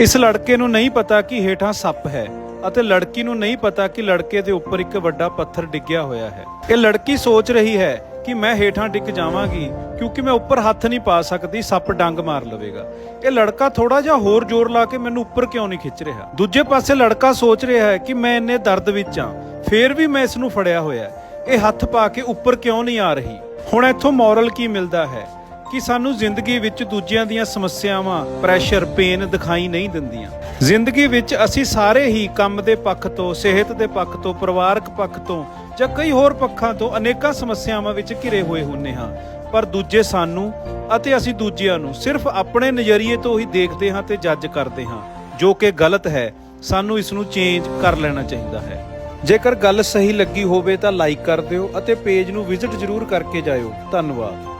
ਇਸ ਲੜਕੇ ਨੂੰ ਨਹੀਂ ਪਤਾ ਕਿ ਹੇਠਾਂ ਸੱਪ ਹੈ ਅਤੇ ਲੜਕੀ ਨੂੰ ਨਹੀਂ ਪਤਾ ਕਿ ਲੜਕੇ ਦੇ ਉੱਪਰ ਇੱਕ ਵੱਡਾ ਪੱਥਰ ਡਿੱਗਿਆ ਹੋਇਆ ਹੈ। ਇਹ ਲੜਕੀ ਸੋਚ ਰਹੀ ਹੈ ਕਿ ਮੈਂ ਹੇਠਾਂ ਡਿੱਗ ਜਾਵਾਂਗੀ ਕਿਉਂਕਿ ਮੈਂ ਉੱਪਰ ਹੱਥ ਨਹੀਂ ਪਾ ਸਕਦੀ, ਸੱਪ ਡੰਗ ਮਾਰ ਲਵੇਗਾ। ਇਹ ਲੜਕਾ ਥੋੜਾ ਜਿਹਾ ਹੋਰ ਜ਼ੋਰ ਲਾ ਕੇ ਮੈਨੂੰ ਉੱਪਰ ਕਿਉਂ ਨਹੀਂ ਖਿੱਚ ਰਿਹਾ? ਦੂਜੇ ਪਾਸੇ ਲੜਕਾ ਸੋਚ ਰਿਹਾ ਹੈ ਕਿ ਮੈਂ ਇੰਨੇ ਦਰਦ ਵਿੱਚ ਹਾਂ, ਫੇਰ ਵੀ ਮੈਂ ਇਸ ਨੂੰ ਫੜਿਆ ਹੋਇਆ ਇਹ ਹੱਥ ਪਾ ਕੇ ਉੱਪਰ ਕਿਉਂ ਨਹੀਂ ਆ ਰਹੀ? ਹੁਣ ਇੱਥੋਂ ਮੋਰਲ ਕੀ ਮਿਲਦਾ ਹੈ? ਕਿ ਸਾਨੂੰ ਜ਼ਿੰਦਗੀ ਵਿੱਚ ਦੂਜਿਆਂ ਦੀਆਂ ਸਮੱਸਿਆਵਾਂ ਪ੍ਰੈਸ਼ਰ ਪੇਨ ਦਿਖਾਈ ਨਹੀਂ ਦਿੰਦੀਆਂ। ਜ਼ਿੰਦਗੀ ਵਿੱਚ ਅਸੀਂ ਸਾਰੇ ਹੀ ਕੰਮ ਦੇ ਪੱਖ ਤੋਂ, ਸਿਹਤ ਦੇ ਪੱਖ ਤੋਂ, ਪਰਿਵਾਰਕ ਪੱਖ ਤੋਂ ਜਾਂ ਕਈ ਹੋਰ ਪੱਖਾਂ ਤੋਂ ਅਨੇਕਾਂ ਸਮੱਸਿਆਵਾਂ ਵਿੱਚ ਘਿਰੇ ਹੋਏ ਹੁੰਨੇ ਹਾਂ। ਪਰ ਦੂਜੇ ਸਾਨੂੰ ਅਤੇ ਅਸੀਂ ਦੂਜਿਆਂ ਨੂੰ ਸਿਰਫ ਆਪਣੇ ਨਜ਼ਰੀਏ ਤੋਂ ਹੀ ਦੇਖਦੇ ਹਾਂ ਤੇ ਜੱਜ ਕਰਦੇ ਹਾਂ, ਜੋ ਕਿ ਗਲਤ ਹੈ। ਸਾਨੂੰ ਇਸ ਨੂੰ ਚੇਂਜ ਕਰ ਲੈਣਾ ਚਾਹੀਦਾ ਹੈ। ਜੇਕਰ ਗੱਲ ਸਹੀ ਲੱਗੀ ਹੋਵੇ ਤਾਂ ਲਾਈਕ ਕਰ ਦਿਓ ਅਤੇ ਪੇਜ ਨੂੰ ਵਿਜ਼ਿਟ ਜ਼ਰੂਰ ਕਰਕੇ ਜਾਇਓ। ਧੰਨਵਾਦ।